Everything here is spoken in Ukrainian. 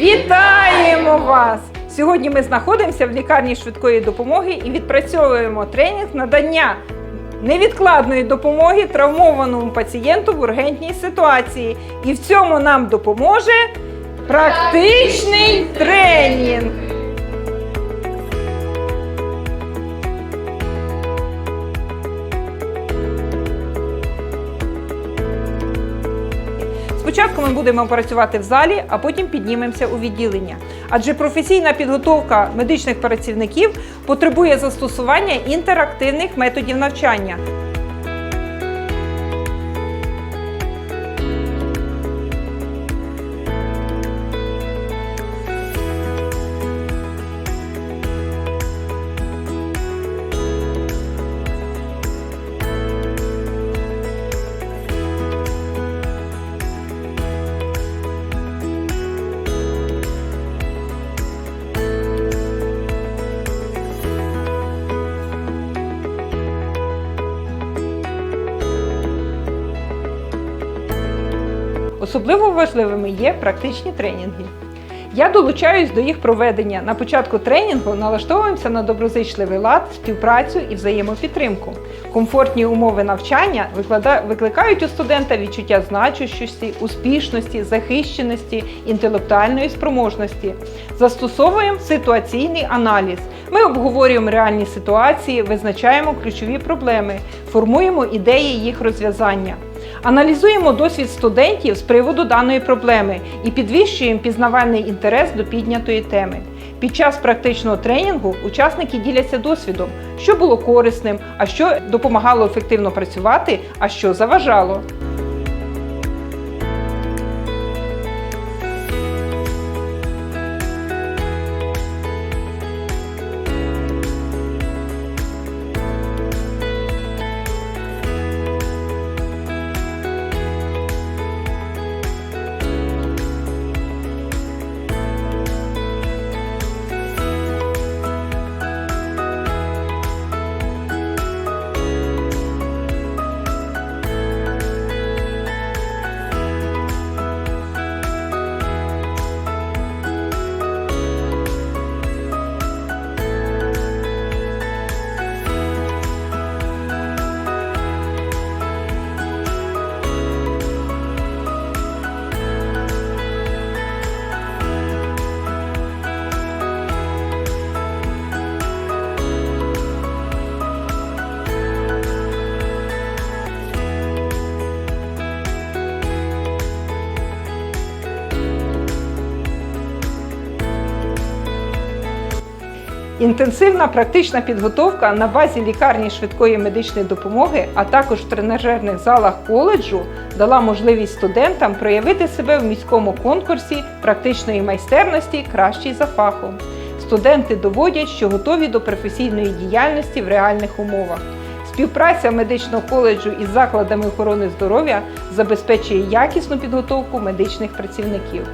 Вітаємо вас! Сьогодні ми знаходимося в лікарні швидкої допомоги і відпрацьовуємо тренінг надання невідкладної допомоги травмованому пацієнту в ургентній ситуації. І в цьому нам допоможе практичний тренінг. Спочатку ми будемо працювати в залі, а потім піднімемося у відділення. Адже професійна підготовка медичних працівників потребує застосування інтерактивних методів навчання. Особливо важливими є практичні тренінги. Я долучаюсь до їх проведення. На початку тренінгу налаштовуємося на доброзичливий лад, співпрацю і взаємопідтримку. Комфортні умови навчання викликають у студента відчуття значущості, успішності, захищеності, інтелектуальної спроможності. Застосовуємо ситуаційний аналіз. Ми обговорюємо реальні ситуації, визначаємо ключові проблеми, формуємо ідеї їх розв'язання. Аналізуємо досвід студентів з приводу даної проблеми і підвищуємо пізнавальний інтерес до піднятої теми. Під час практичного тренінгу учасники діляться досвідом, що було корисним, а що допомагало ефективно працювати, а що заважало. Інтенсивна практична підготовка на базі лікарні швидкої медичної допомоги, а також в тренажерних залах коледжу дала можливість студентам проявити себе в міському конкурсі практичної майстерності кращий за фахом. Студенти доводять, що готові до професійної діяльності в реальних умовах. Співпраця медичного коледжу із закладами охорони здоров'я забезпечує якісну підготовку медичних працівників.